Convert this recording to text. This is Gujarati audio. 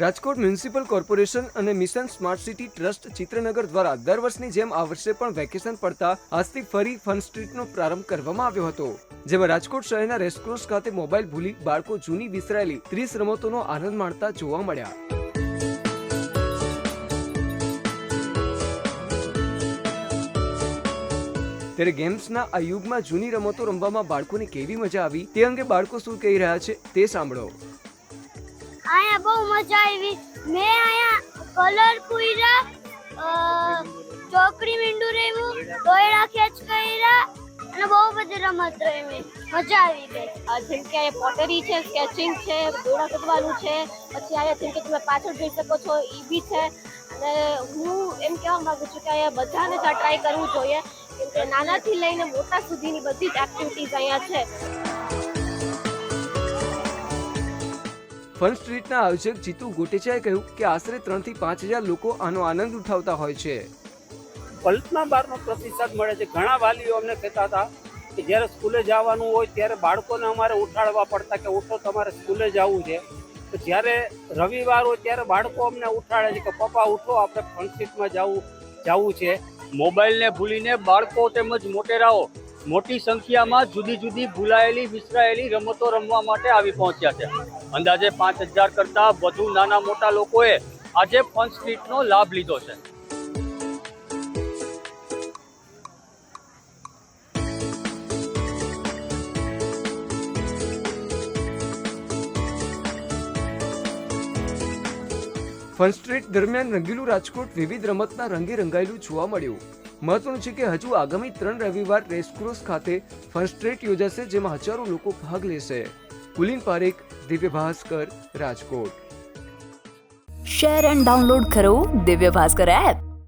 રાજકોટ મ્યુનિસિપલ કોર્પોરેશન અને mission smart city trust Chitranagar દ્વારા દર વર્ષની જેમ આ વર્ષે પણ વેકેશન પડતા આજથી ફરી ફન સ્ટ્રીટનો પ્રારંભ કરવામાં આવ્યો હતો, જેમાં રાજકોટ શહેરના રેસક્રોસ ખાતે મોબાઈલ ભૂલી બાળકો જૂની વિસરાયેલી ત્રીસ રમતોનો આનંદ માણતા જોવા મળ્યા. ત્યારે ગેમ્સના આ યુગમાં જૂની રમતો રમવામાં બાળકોને કેવી મજા આવી, તે અંગે બાળકો શું કહી રહ્યા છે તે સાંભળો. અહીંયા બહુ મજા આવી. મેં અહીંયા કલર પૂર્યા ચોકડી મીંડું રેવું, દોયડા ખેંચ કર્યા અને બહુ બધી રમત રમી. મજા આવી ગઈ. જેમ કે અહીંયા પોટરી છે સ્કેચિંગ છે દોડા કૂદવાનું છે, પછી અહીંયા જેમ કે તમે પાછળ જોઈ શકો છો એ બી છે. અને હું એમ કહેવા માંગુ છું કે અહીંયા બધાને જ ટ્રાય કરવું જોઈએ, કેમ કે નાનાથી લઈને મોટા સુધીની બધી જ એક્ટિવિટીઝ અહીંયા છે. ફન સ્ટ્રીટના આયોજક જીતુ ગોટેચાએ કહ્યું કે આશરે ત્રણથી પાંચ હજાર લોકો આનો આનંદ ઉઠાવતા હોય છે. કલ્પના બારનો પ્રતિસાદ મળે છે. ઘણા વાલીઓ અમને કહેતા હતા કે જ્યારે સ્કૂલે જવાનું હોય ત્યારે બાળકોને અમારે ઉઠાડવા પડતા કે ઉઠો તમારે સ્કૂલે જવું છે. તો જ્યારે રવિવાર હોય ત્યારે બાળકો અમને ઉઠાડે છે કે પપ્પા ઉઠો આપણે ફંક્શનમાં જવું જવું છે. મોબાઈલને ભૂલીને બાળકો તેમજ મોટેરાઓ મોટી સંખ્યામાં જુદી જુદી ભૂલાયેલી, વિસરાયેલી રમતો રમવા માટે આવી પહોંચ્યા છે. અંદાજે પાંચ હજાર કરતાં વધુ નાના મોટા લોકોએ આજે ફન સ્ટ્રીટનો લાભ લીધો છે. ફન સ્ટ્રીટ દરમિયાન રંગીલું રાજકોટ વિવિધ રમતના રંગે રંગાયેલું જોવા મળ્યું. મહત્વનું છે કે હજુ આગામી ત્રણ રવિવાર રેસક્રોસ ખાતે ફર્સ્ટ્રેટ સ્ટ્રીટ યોજાશે, જેમાં હજારો લોકો ભાગ લેશે. Pulin Parekh, Divya Bhaskar, Rajkot. Share and download કરો દિવ્ય ભાસ્કર એપ.